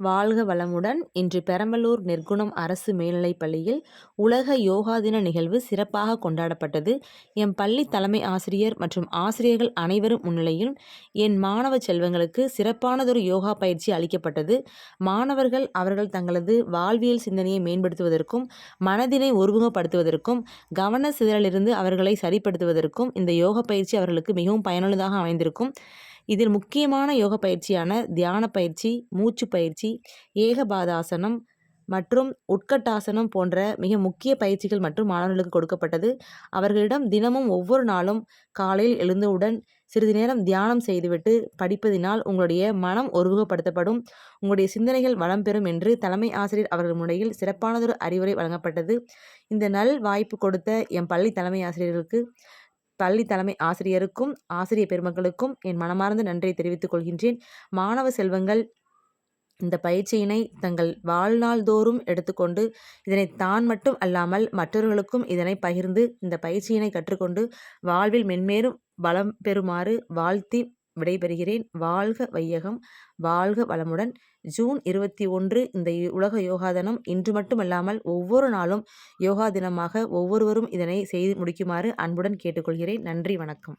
வாழ்க வளமுடன். இன்று பெரம்பலூர் நிர்குணம் அரசு மேல்நிலைப் பள்ளியில் உலக யோகா தின நிகழ்வு சிறப்பாக கொண்டாடப்பட்டது. என் பள்ளி தலைமை ஆசிரியர் மற்றும் ஆசிரியர்கள் அனைவரும் முன்னிலையில் என் மாணவ செல்வங்களுக்கு சிறப்பானதொரு யோகா பயிற்சி அளிக்கப்பட்டது. மாணவர்கள் அவர்கள் தங்களது வாழ்வியல் சிந்தனையை மேம்படுத்துவதற்கும் மனதினை ஒருமுகப்படுத்துவதற்கும் கவன சிதறலிருந்து அவர்களை சரிப்படுத்துவதற்கும் இந்த யோகா பயிற்சி அவர்களுக்கு மிகவும் பயனுள்ளதாக அமைந்திருக்கும். இதில் முக்கியமான யோக பயிற்சியான தியான பயிற்சி மூச்சு பயிற்சி ஏகபாதாசனம் மற்றும் உட்கட்டாசனம் போன்ற மிக முக்கிய பயிற்சிகள் மற்றும் மாணவர்களுக்கு கொடுக்கப்பட்டது. அவர்களிடம் தினமும் ஒவ்வொரு நாளும் காலையில் எழுந்தவுடன் சிறிது நேரம் தியானம் செய்துவிட்டு படிப்பதினால் உங்களுடைய மனம் ஒருமுகப்படுத்தப்படும். உங்களுடைய சிந்தனைகள் வளம் பெறும் என்று தலைமை ஆசிரியர் அவர்கள் முறையில் சிறப்பானதொரு அறிவுரை வழங்கப்பட்டது. இந்த நல் வாய்ப்பு கொடுத்த என் பள்ளி தலைமை ஆசிரியர்களுக்கு பள்ளி தலைமை ஆசிரியருக்கும் ஆசிரியர் பெருமக்களுக்கும் என் மனமார்ந்த நன்றியை தெரிவித்துக் கொள்கின்றேன். மாணவ செல்வங்கள் இந்த பயிற்சியினை தங்கள் வாழ்நாள் தோறும் எடுத்துக்கொண்டு இதனை தான் மட்டும் அல்லாமல் மற்றவர்களுக்கும் இதனை பகிர்ந்து இந்த பயிற்சியினை கற்றுக்கொண்டு வாழ்வில் மென்மேலும் பலம் பெறுமாறு வாழ்த்தி விடைபெறுகிறேன். வாழ்க வையகம் வாழ்க வளமுடன். ஜூன் இருபத்தி ஒன்று இந்த உலக யோகா தினம். இன்று மட்டுமல்லாமல் ஒவ்வொரு நாளும் யோகா தினமாக ஒவ்வொருவரும் இதனை செய்து முடிக்குமாறு அன்புடன் கேட்டுக்கொள்கிறேன். நன்றி வணக்கம்.